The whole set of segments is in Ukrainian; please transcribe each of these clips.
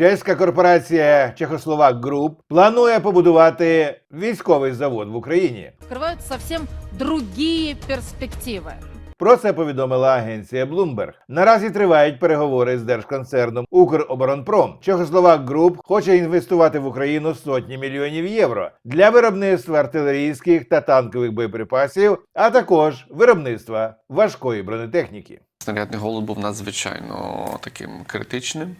Чеська корпорація Чехословак Груп планує побудувати військовий завод в Україні. открывают совсем другие перспективы. Про це повідомила агенція Bloomberg. Наразі тривають переговори з держконцерном Укроборонпром. Чехословак Груп хоче інвестувати в Україну сотні мільйонів євро для виробництва артилерійських та танкових боєприпасів, а також виробництва важкої бронетехніки. Снарядний голод був надзвичайно таким критичним,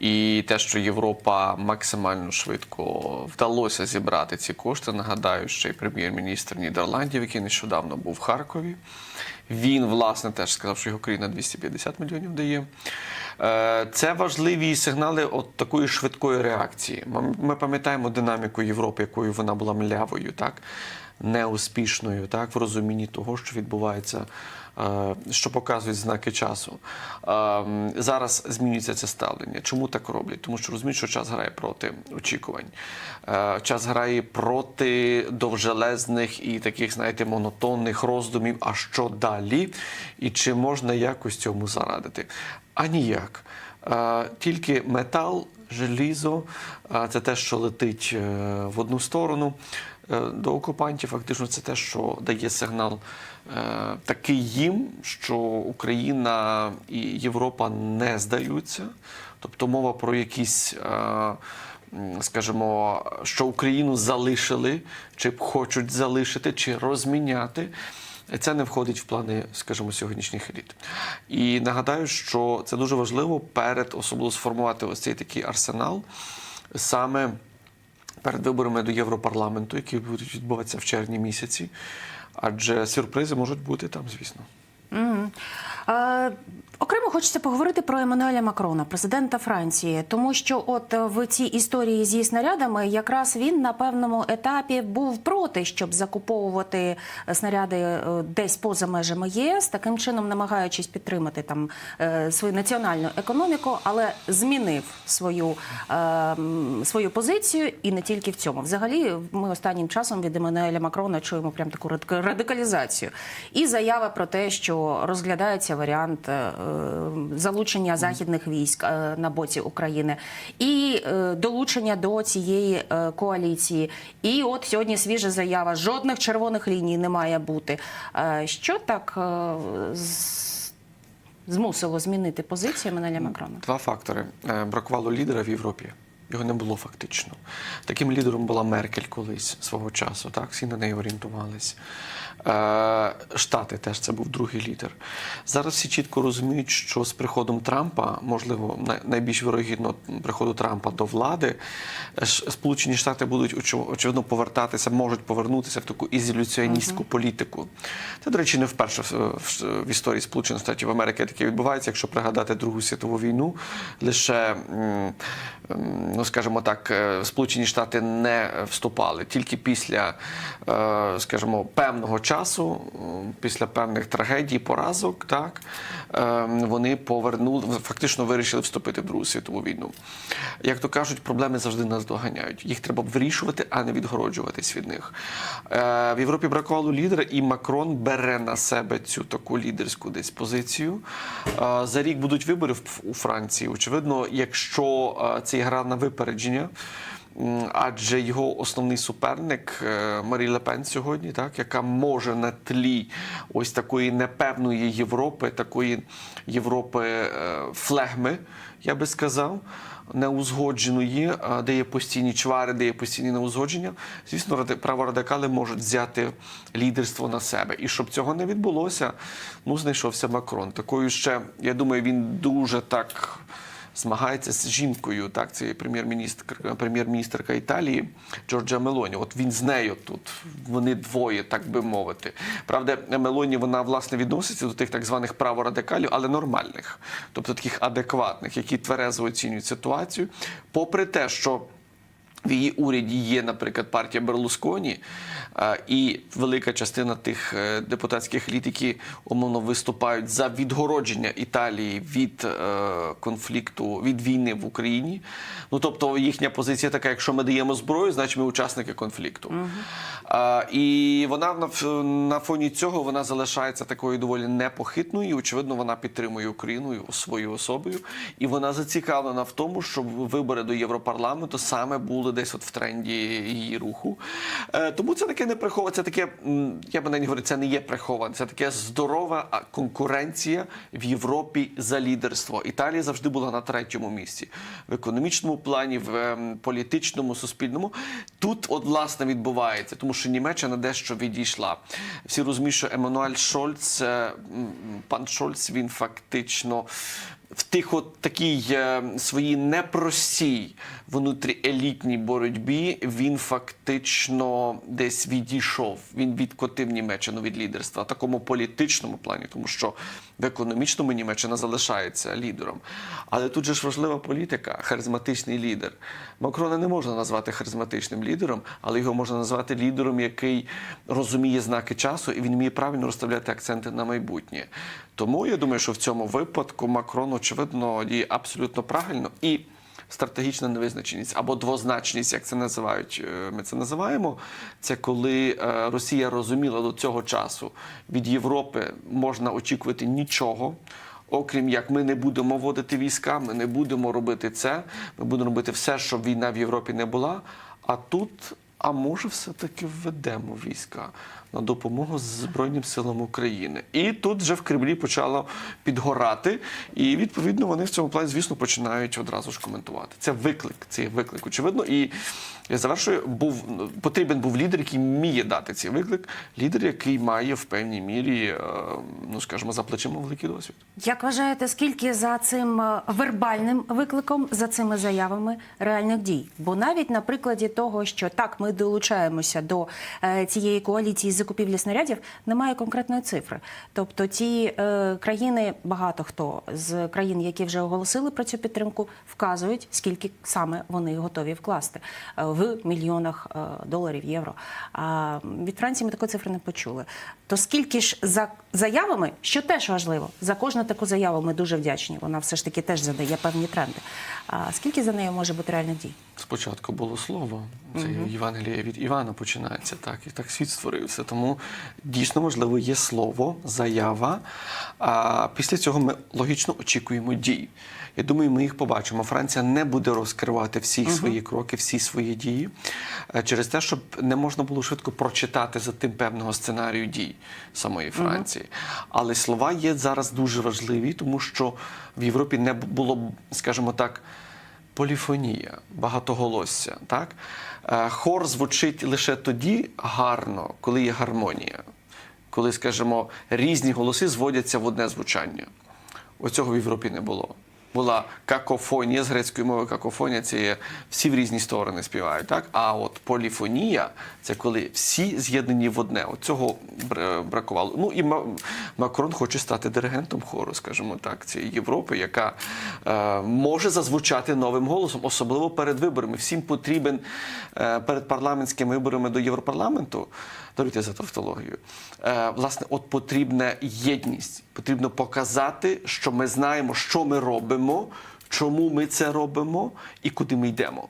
і те, що Європа максимально швидко вдалося зібрати ці кошти. Нагадаю, ще й прем'єр-міністр Нідерландів, який нещодавно був в Харкові. Він, власне, теж сказав, що його країна 250 мільйонів дає. Е, Це важливі сигнали от такої швидкої реакції. Ми- пам'ятаємо динаміку Європи, якою вона була млявою, так неуспішною, так в розумінні того, що відбувається, що показують знаки часу. Е, Зараз змінюється це ставлення. Чому так роблять? Тому що розуміють, що час грає проти очікувань. Е, Час грає проти довжелезних і таких, знаєте, монотонних роздумів. А що далі? І чи можна якось цьому зарадити? А ніяк. Е, Тільки метал, желізо е, це те, що летить е, в одну сторону е, до окупантів. Фактично, це те, що дає сигнал е, такий їм, що Україна і Європа не здаються. Тобто мова про якісь. е, Скажімо, що Україну залишили, чи хочуть залишити, чи розміняти. Це не входить в плани, скажімо, сьогоднішніх еліт. І нагадаю, що це дуже важливо перед особливо сформувати ось цей такий арсенал саме перед виборами до Європарламенту, які будуть відбуватися в червні місяці. Адже сюрпризи можуть бути там, звісно. Мгм. Е, окремо хочеться поговорити про Еммануеля Макрона, президента Франції, тому що от е, в цій історії зі снарядами якраз він на певному етапі був проти, щоб закуповувати е, снаряди е, десь поза межами ЄС, таким чином намагаючись підтримати там свою національну економіку, але змінив свою, свою позицію і не тільки в цьому. Взагалі, ми останнім часом від Еммануеля Макрона чуємо прям таку радика- радикалізацію. І заява про те, що розглядається варіант залучення західних військ е, на боці України, і е, долучення до цієї е, коаліції. І от сьогодні свіжа заява: жодних червоних ліній не має бути. Що так змусило змінити позицію Еммануеля Макрона? Два фактори: бракувало лідера в Європі. Його не було фактично. Таким лідером була Меркель колись свого часу. Так, всі на неї орієнтувались. Е, Штати теж це був другий лідер. Зараз всі чітко розуміють, що з приходом Трампа, можливо, найбільш вірогідно приходу Трампа до влади, е, Сполучені Штати будуть очев- очевидно повертатися, можуть повернутися в таку ізоляціоністську політику. Це, до речі, не вперше в, історії Сполучених Штатів Америки таке відбувається. Якщо пригадати Другу світову війну, лише ну скажімо так, е, Сполучені Штати не вступали тільки після, е, скажімо, певного часу, після певних трагедій, поразок, так е, вони повернули, фактично вирішили вступити в Другу світову війну. Як то кажуть, проблеми завжди нас доганяють. Їх треба вирішувати, а не відгороджуватись від них. В Європі бракувало лідера, і Макрон бере на себе цю таку лідерську десь позицію. За рік будуть вибори у Франції. Очевидно, якщо це гра на випередження. Адже його основний суперник е, Марі Лепен сьогодні, так яка може на тлі ось такої непевної Європи, такої Європи е, флегми, я би сказав, неузгодженої, де є постійні чвари, де є постійні неузгодження. Звісно, праворадикали можуть взяти лідерство на себе. І щоб цього не відбулося, ну знайшовся Макрон. Такою ще, я думаю, він дуже так змагається з жінкою. Так, це прем'єр-міністр, прем'єр-міністрка Італії Джорджа Мелоні. От він з нею тут. Вони двоє, так би мовити. Правда, Мелоні вона власне відноситься до тих так званих праворадикалів, але нормальних, тобто таких адекватних, які тверезо оцінюють ситуацію, попри те, що. В її уряді є, наприклад, партія Берлусконі, і велика частина тих е, депутатських еліт, які умовно виступають за відгородження Італії від е, конфлікту, від війни в Україні. Ну тобто їхня позиція така: якщо ми даємо зброю, значить ми учасники конфлікту. Е, І вона на фоні цього вона залишається такою доволі непохитною. І, очевидно, вона підтримує Україну своєю особою, і вона зацікавлена в тому, щоб вибори до Європарламенту саме були десь от в тренді її руху. Е, Тому це таке не приховане, це таке, я би навіть говорю, це не є приховане, це таке здорова конкуренція в Європі за лідерство. Італія завжди була на третьому місці в економічному плані, в ем, політичному, суспільному. Тут, от власне, відбувається, тому що Німеччина дещо відійшла. Всі розуміють, що Еммануель Шольц, е, пан Шольц, він фактично. В тих от такій е, своїй непростій внутріелітній боротьбі він фактично десь відійшов. Він відкотив Німеччину від лідерства в такому політичному плані, тому що в економічному Німеччина залишається лідером. Але тут же ж важлива політика, харизматичний лідер. Макрона не можна назвати харизматичним лідером, але його можна назвати лідером, який розуміє знаки часу і він вміє правильно розставляти акценти на майбутнє. Тому я думаю, що в цьому випадку Макрон, очевидно, діє абсолютно правильно і. Стратегічна невизначеність або двозначність, як це називають, е, ми це називаємо. Це коли е, Росія розуміла до цього часу від Європи можна очікувати нічого. Окрім як ми не будемо вводити війська, ми не будемо робити це. Ми будемо робити все, щоб війна в Європі не була. А тут, а може, все-таки введемо війська на допомогу Збройним силам України. І тут вже в Кремлі почало підгорати, і відповідно вони в цьому плані, звісно, починають одразу ж коментувати. Це виклик, це виклик, очевидно. І я завершую, був потрібен був лідер, який вміє дати цей виклик, лідер, який має в певній мірі, е, ну скажімо, за плечима великий досвід. Як вважаєте, скільки за цим е, вербальним викликом, за цими заявами реальних дій? Бо навіть на прикладі того, що так ми долучаємося до е, цієї коаліції з закупівлі снарядів, немає конкретної цифри. Тобто ті е, країни, багато хто з країн, які вже оголосили про цю підтримку, вказують, скільки саме вони готові вкласти е, в мільйонах е, доларів, євро. А від Франції ми такої цифри не почули. То скільки ж за заявами, що теж важливо, за кожну таку заяву ми дуже вдячні. Вона все ж таки теж задає певні тренди. А скільки за нею може бути реальних дій? Спочатку було слово, це Євангеліє від Івана починається, так і так світ створився. Тому дійсно можливо є слово, заява. А після цього ми логічно очікуємо дій. Я думаю, ми їх побачимо. Франція не буде розкривати всі свої кроки, всі свої дії е, через те, щоб не можна було швидко прочитати за тим певного сценарію дій самої Франції. Але слова є зараз дуже важливі, тому що в Європі не було, скажімо так поліфонія, багатоголосся. Так? Е, Хор звучить лише тоді гарно, коли є гармонія, коли, скажімо, різні голоси зводяться в одне звучання. Оцього в Європі не було. Була какофонія з грецької мови какофонія це є всі в різні сторони співають. Так? А от поліфонія це коли всі з'єднані в одне. От цього бр- бракувало. Ну і Макрон хоче стати диригентом хору, скажімо так, цієї Європи, яка е, може зазвучати новим голосом, особливо перед виборами. Всім потрібен е, перед парламентськими виборами до Європарламенту. Даруйте за тавтологію. Е, власне, от потрібна єдність. Потрібно показати, що ми знаємо, що ми робимо, чому ми це робимо і куди ми йдемо.